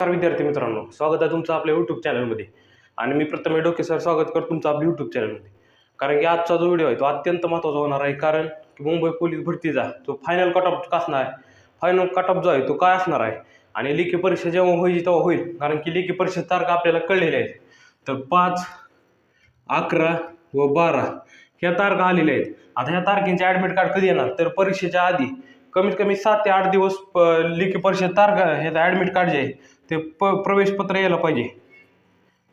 नमस्कार विद्यार्थी मित्रांनो स्वागत आहे तुमचं आपल्या यूट्यूब चॅनलमध्ये आणि मी प्रथम डोके सर स्वागत करतो तुमचं आपल्या यूट्यूब चॅनलमध्ये कारण की आजचा जो व्हिडिओ आहे तो अत्यंत महत्त्वाचा होणार आहे. कारण की मुंबई पोलीस भरतीचा जो फायनल कट ऑफ असणार आहे फायनल कट ऑफ जो आहे तो काय असणार आहे? आणि लेखी परीक्षा जेव्हा होईल तेव्हा होईल. कारण की लेखी परीक्षा तारखा आपल्याला कळलेल्या आहेत. तर पाच अकरा व बारा ह्या तारखा आलेल्या आहेत. आता ह्या तारखेचे ॲडमिट कार्ड कधी येणार? तर परीक्षेच्या आधी कमीत कमी सात ते आठ दिवस प लेखी परीक्षेत तारखा ह्याचं ॲडमिट कार्ड जे आहे ते प प्रवेशपत्र यायला पाहिजे.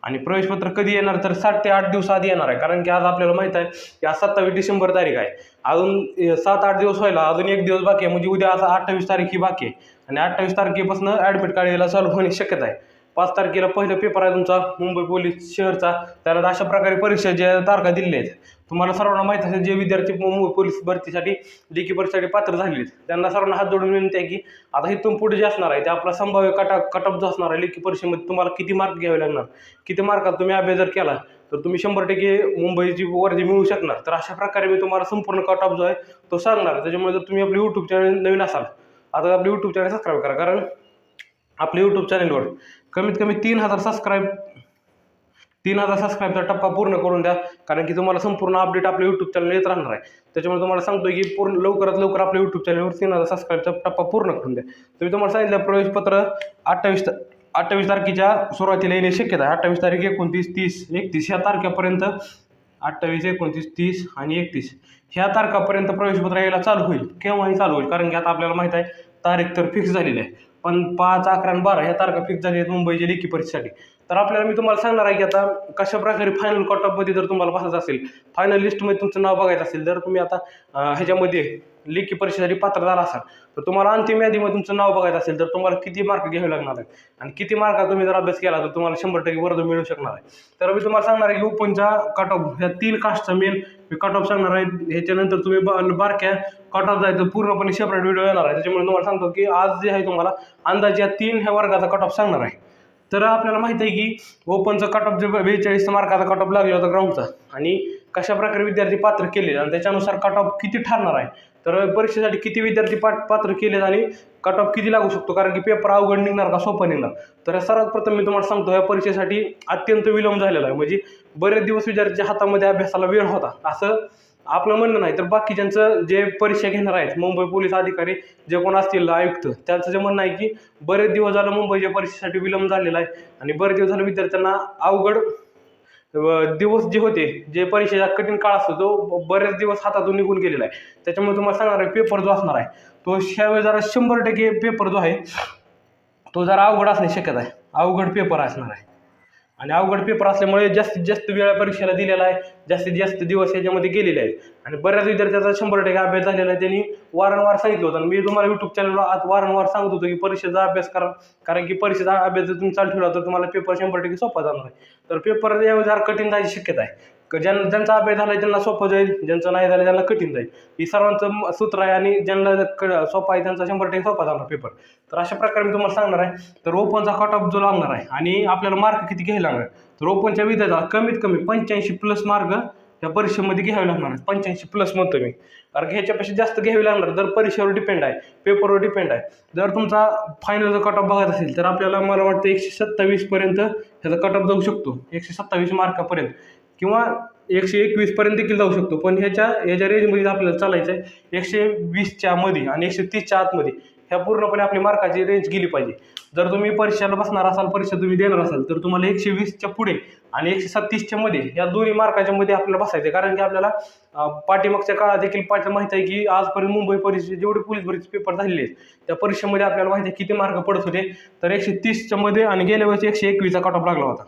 आणि प्रवेशपत्र कधी येणार तर सात ते आठ दिवस आधी येणार आहे. कारण की आज आपल्याला माहीत आहे की आज सत्तावीस डिसेंबर तारीख आहे. अजून सात आठ दिवस व्हायला अजून एक दिवस बाकी आहे. म्हणजे उद्या आज अठ्ठावीस तारीख ही बाकी आहे. आणि अठ्ठावीस तारखेपासून ॲडमिट कार्ड यायला चालू होण्याची शक्यता आहे. पाच तारखेला पहिला पेपर आहे तुमचा मुंबई पोलीस शहरचा. त्याला अशा प्रकारे परीक्षा ज्या तारखा दिलेल्या आहेत. तुम्हाला सर्वांना माहीत असेल जे विद्यार्थी मुंबई पोलीस भरतीसाठी लेखी परीक्षेसाठी पात्र झालेले आहेत. त्यांना सर्वांना हात जोडून विनंती आहे की आता इथून पुढे जे असणार आहे ते आपला संभाव्य कटा कटअप जो असणार आहे लेखी परीक्षेमध्ये तुम्हाला किती मार्क घ्यावे लागणार? किती मार्कात तुम्ही अभ्यास जर केला तर तुम्ही शंभर टक्के मुंबईची वर्दी मिळू शकणार. तर अशा प्रकारे मी तुम्हाला संपूर्ण कटअप जो आहे तो सांगणार त्याच्यामुळे जर तुम्ही आपले यूट्यूब चॅनल नवीन असाल आता आपले यूट्यूब चॅनल सबस्क्राईब करा. कारण आपल्या यूट्यूब चॅनलवर कमीत कमी तीन हजार सबस्क्राईब तीन हजार सबस्क्राईबचा टप्पा पूर्ण करून द्या. कारण की तुम्हाला संपूर्ण अपडेट आपल्या यूट्यूब चॅनल येत राहणार आहे. त्याच्यामुळे तुम्हाला सांगतो की पूर्ण लवकरात लवकर आपल्या यूट्यूब चॅनलवर तीन हजार सबस्क्राईबचा टप्पा पूर्ण करून द्या. तुम्ही तुम्हाला सांगितलं प्रवेशपत्र अठ्ठावीस अठ्ठावीस तारखेच्या सुरुवातीला येण्याची शक्यता आहे. अठ्ठावीस तारीख एकोणतीस तीस एकतीस ह्या तारखेपर्यंत अठ्ठावीस एकोणतीस तीस आणि एकतीस ह्या तारखापर्यंत प्रवेशपत्र यायला चालू होईल. केव्हाही चालू होईल. कारण की आता आपल्याला माहीत आहे तारीख तर फिक्स झालेली आहे. पण पाच अकरा आणि बारा ह्या तारखा फिक्स झाली आहेत मुंबईच्या लेखी परीक्षेसाठी. तर आपल्याला मी तुम्हाला सांगणार आहे की आता कशा प्रकारे फायनल कॉट ऑफमध्ये जर तुम्हाला बसायचं असेल फायनल लिस्टमध्ये तुमचं नाव बघायचं असेल जर तुम्ही आता ह्याच्यामध्ये लेखी परीक्षेसाठी पात्र झाला असाल तर तुम्हाला अंतिम यादीमध्ये तुमचं नाव बघायचं असेल तर तुम्हाला किती मार्क घ्यावे लागणार आहेत? आणि किती मार्कात तुम्ही जर अभ्यास केला तर तुम्हाला शंभर टक्के वर्ग मिळू शकणार आहे. तर मी तुम्हाला सांगणार आहे की ओपनच्या कट ऑफ ह्या तीन कास्टचा मेन मी कट ऑफ सांगणार आहे. ह्याच्यानंतर तुम्ही ब- बारक्या कट ऑफ जायचं पूर्णपणे सेपरेट व्हिडिओ येणार आहे. त्याच्यामुळे तुम्हाला सांगतो की आज जे आहे तुम्हाला अंदाजे या तीन ह्या वर्गाचा कट ऑफ सांगणार आहे. तर आपल्याला माहिती आहे की ओपनचा कट ऑफ जे बेचाळीस मार्काचा कट ऑफ लागला होता ग्राउंडचा आणि कशा प्रकारे विद्यार्थी पात्र केले आणि त्याच्यानुसार कट ऑफ किती ठरणार आहे? तर परीक्षेसाठी किती विद्यार्थी पाठ पात्र केलेत आणि कट ऑफ किती लागू शकतो? कारण की पेपर अवघड निघणार का सोपं निघणार? तर सर्वात प्रथम मी तुम्हाला सांगतो या परीक्षेसाठी अत्यंत विलंब झालेला आहे. म्हणजे बरेच दिवस विद्यार्थ्याच्या हातामध्ये अभ्यासाला वेळ होता. असं आपलं म्हणणं नाही तर बाकीच्यांचं जे परीक्षा घेणार आहेत मुंबई पोलीस अधिकारी जे कोण असतील आयुक्त त्यांचं जे म्हणणं आहे की बरेच दिवस झालं मुंबईच्या परीक्षेसाठी विलंब झालेला आहे आणि बरेच दिवस झालं विद्यार्थ्यांना अवघड दिवस जे होते जे परीक्षेचा कठीण काळ असतो तो बरेच दिवस हातातून निघून गेलेला आहे. त्याच्यामुळे तुम्हाला सांगणार आहे पेपर जो असणार आहे तो ह्यावेळी जरा शंभर टक्के पेपर जो आहे तो जरा अवघड असण्याची शक्यता आहे. अवघड पेपर असणार आहे. आणि अवघड पेपर असल्यामुळे जास्तीत जास्त वेळा परीक्षेला दिलेला आहे. जास्तीत जास्त दिवस याच्यामध्ये गेलेले आहेत. आणि बऱ्याच विद्यार्थ्याचा शंभर टक्के अभ्यास झालेला आहे. त्यांनी वारंवार सांगितलं होतं. आणि मी तुम्हाला यूट्यूब चॅनलवर आज वारंवार सांगत होतो की परीक्षेचा अभ्यास करा. कारण की परीक्षेचा अभ्यास जर तुम्ही चालू ठेवला तर तुम्हाला पेपर शंभर टक्के सोपा जाणार आहे. तर पेपर यावेळी जरा कठीण जायची शक्यता आहे. क- ज्यांना ज्यांचा अभ्यास झाला आहे त्यांना सोपं जाईल ज्यांचं नाही झालं त्यांना कठीण जाईल. ही सर्वांचं म- सूत्र आहे आणि ज्यांना क सोपा आहे त्यांचा शंभर टक्के सोपा जाणार पेपर तर अशा प्रकारे मी तुम्हाला सांगणार आहे. तर ओपनचा कट ऑफ जो लागणार आहे आणि आपल्याला मार्क किती घ्यायला लागणार तर ओपनच्या विद्यार्थ्याला कमीत कमी पंच्याऐंशी प्लस मार्क या परीक्षेमध्ये घ्यावे लागणार पंच्याऐंशी प्लस म्हणतो मी. कारण की ह्याच्यापेक्षा जास्त घ्यावी लागणार जर परीक्षेवर डिपेंड आहे पेपरवर डिपेंड आहे. जर तुमचा फायनलचा कट ऑफ बघत असेल तर आपल्याला मला वाटतं एकशे सत्तावीसपर्यंत ह्याचा कट ऑफ जाऊ शकतो. एकशे सत्तावीस मार्कापर्यंत किंवा एकशे एकवीसपर्यंत देखील जाऊ शकतो. पण ह्याच्या ह्याच्या रेंजमध्ये आपल्याला चालायचं आहे एकशे वीसच्या मध्ये आणि एकशे तीसच्या आतमध्ये ह्या पूर्णपणे आपली मार्काची रेंज गेली पाहिजे. जर तुम्ही परीक्षेला बसणार असाल परीक्षा तुम्ही देणार असाल तर तुम्हाला एकशे वीसच्या पुढे आणि एकशे सत्तीसच्या मध्ये या दोन्ही मार्काच्या मध्ये आपल्याला बसायचं आहे कारण की आपल्याला पाठीमागच्या काळात देखील पाठ माहीत आहे की आजपर्यंत मुंबई परीक्षे जेवढे पोलीस भरतीचे पेपर झालेले आहेत त्या परीक्षेमध्ये आपल्याला माहिती आहे किती मार्क पडत होते. तर एकशे तीसच्या मध्ये आणि गेल्या वेळेस एकशे एकवीसचा कट ऑफ लागला होता.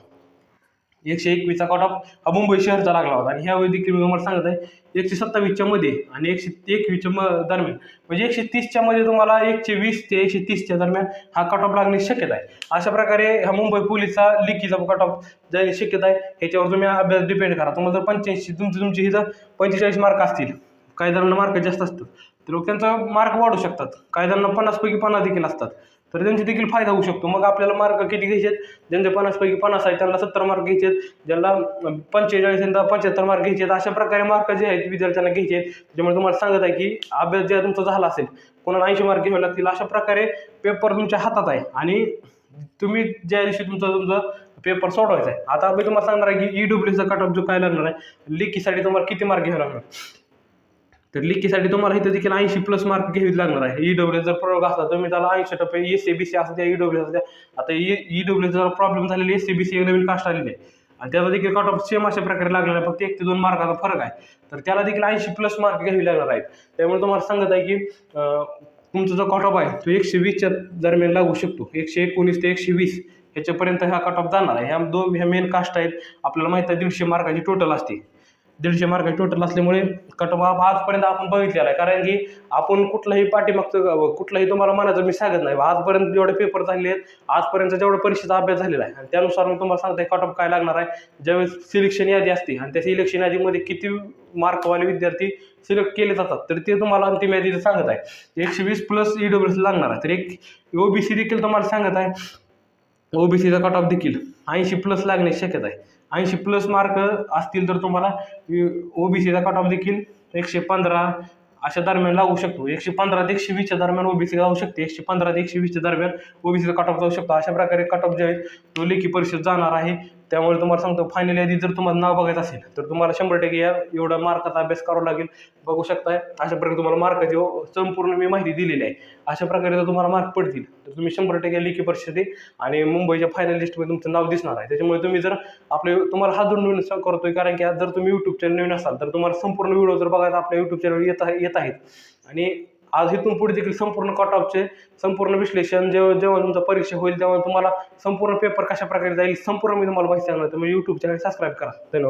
एकशे एकवीसचा कट ऑफ हा मुंबई शहरचा लागला होता. आणि ह्यावेळी देखील मी तुम्हाला सांगत आहे एकशे सत्तावीसच्या मध्ये आणि एकशे एकवीसच्या म दरम्यान. म्हणजे एकशे तीसच्या मध्ये तुम्हाला एकशे वीस ते एकशे तीसच्या दरम्यान हा कट ऑफ लागण्याची शक्यता आहे. अशा प्रकारे हा मुंबई पोलीसचा लिखीचा कट ऑफ जाण्याची शक्यता आहे. ह्याच्यावर तुम्ही अभ्यास डिपेंड करा. तुम्हाला जर पंच्याऐंशी तुमची तुमची जर पंचेचाळीस मार्क असतील काही जणांना मार्क जास्त असतात. तर लोक त्यांचा मार्क वाढू शकतात. काही जणांना पन्नासपैकी पन्नास देखील असतात. तर त्यांचे देखील फायदा होऊ शकतो. मग आपल्याला मार्क किती घ्यायचे आहेत ज्यांचे पन्नासपैकी पन्नास आहेत त्यांना सत्तर मार्क घ्यायचे आहेत ज्यांना पंचेचाळीस त्यांना पंच्याहत्तर मार्क घ्यायचे आहेत अशा प्रकारे मार्क जे आहेत विद्यार्थ्यांना घ्यायचे आहेत त्याच्यामुळे तुम्हाला सांगत आहे की अभ्यास जे तुमचा झाला असेल कोणाला ऐंशी मार्क घ्यावे लागतील अशा प्रकारे पेपर तुमच्या हातात आहे. आणि तुम्ही ज्या दिवशी तुमचा तुमचा पेपर सोडवायचा आहे. आता मी तुम्हाला सांगणार आहे की ई डब्ल्यूचा कट ऑफ जो काय लागणार आहे लिकीसाठी तुम्हाला किती मार्क घ्यावे लागणार? तर लिखीसाठी तुम्हाला इथं देखील ऐंशी प्लस मार्क घ्यावी लागणार आहे. ई डब्ल्यू जर प्रयोग असला तर मी त्याला ऐंशी टप्पे एस सी बी सी असं त्या ई डब्ल्यू असं आता e, ई डब्ल्यू जर प्रॉब्लेम झालेली एस सी बी सी एक नवीन कास्ट आलेली आहे. आणि त्याचा देखील कट ऑफ सेम अशा प्रकारे लागणार आहे. फक्त एक ते दोन मार्काचा फरक आहे. तर त्याला देखील ऐंशी प्लस मार्क घ्यावी लागणार आहेत. त्यामुळे तुम्हाला सांगत आहे की तुमचा जो कट ऑफ आहे तो एकशे वीसच्या दरम्यान लागू शकतो. एकशे एकोणीस ते एकशे वीस ह्याच्यापर्यंत हा कट ऑफ जाणार आहे. ह्या दोन ह्या मेन कास्ट आहेत. आपल्याला माहिती आहे दीडशे मार्काची टोटल असते. दीडशे मार्काची टोटल असल्यामुळे कट ऑफ आजपर्यंत आपण बघितलेला आहे. कारण की आपण कुठलाही पाठीमागचं कुठलाही तुम्हाला म्हणायचं मी सांगत नाही. आजपर्यंत जेवढे पेपर झाले आहेत आजपर्यंत जेवढं परीक्षेचा अभ्यास झालेला आहे आणि त्यानुसार मी तुम्हाला सांगते कट ऑफ काय लागणार आहे. ज्यावेळेस सिलेक्शन यादी असते आणि त्या सिलेक्शन यादीमध्ये किती मार्कवाले विद्यार्थी सिलेक्ट केले जातात तर ते तुम्हाला अंतिम यादी सांगत आहे. एकशे वीस प्लस ई डब्ल्यू लागणार आहे. तर एक ओबीसी देखील तुम्हाला सांगत आहे. ओबीसीचा कट ऑफ देखील ऐंशी प्लस लागण्याची शक्यता आहे. ऐंशी प्लस मार्क असतील तर तुम्हाला ओबीसीचा कट ऑफ देखील एकशे पंधरा अशा दरम्यान लागू शकतो. एकशे पंधरा ते एकशे वीसच्या दरम्यान ओबीसी जाऊ शकते. एकशे पंधरा ते एकशे वीसच्या दरम्यान ओबीसीचा कट ऑफ जाऊ शकतो. अशा प्रकारे कट ऑफ जे आहे तो लेखी परीक्षेत जाणार आहे. त्यामुळे तुम्हाला सांगतो फायनल यादी जर तुम्हाला नाव बघायचं असेल तर तुम्हाला शंभर टक्के या एवढा मार्काचा अभ्यास करावा लागेल. बघू शकताय अशा प्रकारे तुम्हाला मार्काची संपूर्ण मी माहिती दिलेली आहे. अशा प्रकारे जर तुम्हाला मार्क पडतील तर तुम्ही शंभर टक्के लेखी परीक्षेत आणि मुंबईच्या फायनल लिस्टमध्ये तुमचं नाव दिसणार आहे. त्याच्यामुळे तुम्ही जर आपले तुम्हाला हात जोडून विनंती करतोय कारण की आज जर तुम्ही यूट्यूब चॅनल नवीन असाल तर तुम्हाला संपूर्ण व्हिडिओ जर बघायचा आपल्या यूट्यूब चॅनल येत आहे येत आहेत. आणि आज इथून पुढे देखील संपूर्ण कट ऑफचे संपूर्ण विश्लेषण जेव्हा जेव्हा तुमचा परीक्षा होईल तेव्हा तुम्हाला संपूर्ण पेपर कशा प्रकारे जाईल संपूर्ण मी तुम्हाला माहिती सांगणार तुम्ही यूट्यूब चॅनल सबस्क्राईब करा. धन्यवाद.